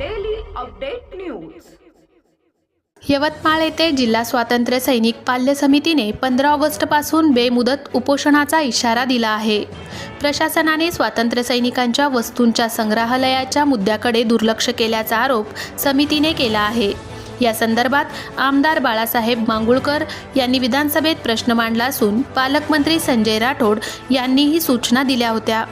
Update news Yavatmal येथे जिल्हा स्वातंत्र्य सैनिक पाल्य समितीने पंधरा ऑगस्टपासून बेमुदत उपोषणाचा इशारा दिला आहे. प्रशासनाने स्वातंत्र्य सैनिकांच्या वस्तूंच्या संग्रहालयाच्या मुद्द्याकडे दुर्लक्ष केल्याचा आरोप समितीने केला आहे. या संदर्भात आमदार बाळासाहेब मांगुळकर यांनी विधानसभेत प्रश्न मांडला असून पालकमंत्री संजय राठोड यांनीही सूचना दिल्या होत्या.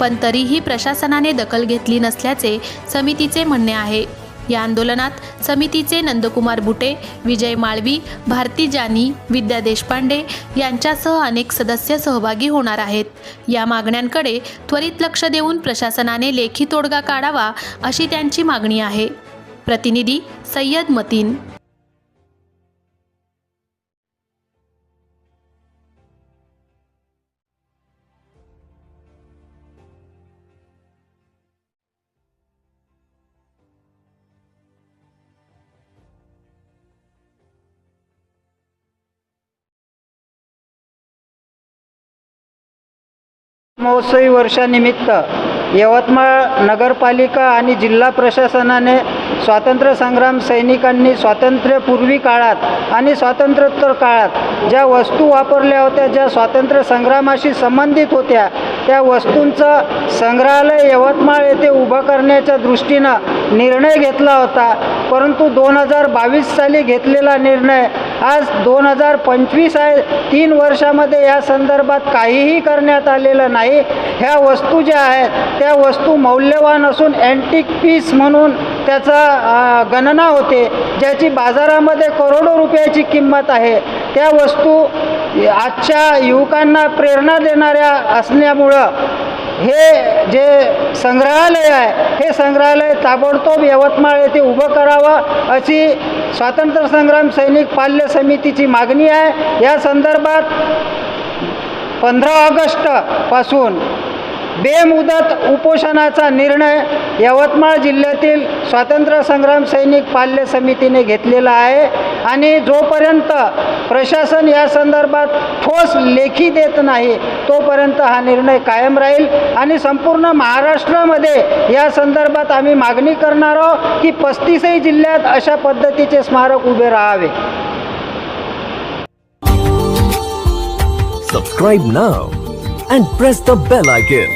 पण तरीही प्रशासनाने दखल घेतली नसल्याचे समितीचे म्हणणे आहे. या आंदोलनात समितीचे नंदकुमार बुटे विजय माळवी भारती जानी विद्या देशपांडे यांच्यासह अनेक सदस्य सहभागी होणार आहेत. या मागण्यांकडे त्वरित लक्ष देऊन प्रशासनाने लेखी तोडगा काढावा अशी त्यांची मागणी आहे. प्रतिनिधी सय्यद मतीन. महोत्सवी वर्षानिमित्त यवतमाळ नगरपालिका आणि जिल्हा प्रशासनाने स्वातंत्र्य संग्राम सैनिकांनी स्वातंत्र्यपूर्वी काळात आणि स्वातंत्र्योत्तर काळात ज्या वस्तू वापरल्या होत्या ज्या स्वातंत्र्य संग्रामाशी संबंधित होत्या त्या वस्तूंचं संग्रहालय यवतमाळ येथे उभं करण्याच्या दृष्टीनं निर्णय घेतला होता. परंतु दोन हजार बावीस साली घेतलेला निर्णय आज दोन हजार पंचवीस आहे. तीन वर्षामध्ये या संदर्भात काहीही करण्यात आलेलं नाही. ह्या वस्तू ज्या आहेत त्या वस्तू मौल्यवान असून अँटिक पीस म्हणून त्याचा गणना होते. ज्याची बाजारामध्ये करोडो रुपयाची किंमत आहे. त्या वस्तू आजच्या युवकांना प्रेरणा देणाऱ्या असल्यामुळं हे जे संग्रहालय आहे हे संग्रहालय ताबडतोब यवतमाळ येथे उभं करावं अशी स्वातंत्र्य संग्राम सैनिक पाल्य समितीची मागणी आहे. या संदर्भात पंधरा ऑगस्टपासून बेमुदत उपोषणाचा निर्णय यवतमाळ जिल्ह्यातील स्वातंत्र्य संग्राम सैनिक पाल्य समितीने घेतलेला आहे. आणि जोपर्यंत प्रशासन या संदर्भात ठोस लेखी देत नाही तोपर्यंत हा निर्णय कायम राहील. आणि संपूर्ण महाराष्ट्रामध्ये या संदर्भात आम्ही मागणी करणार आहोत की पस्तीसही जिल्ह्यात अशा पद्धतीचे स्मारक उभे राहावे. Subscribe now and press the bell icon.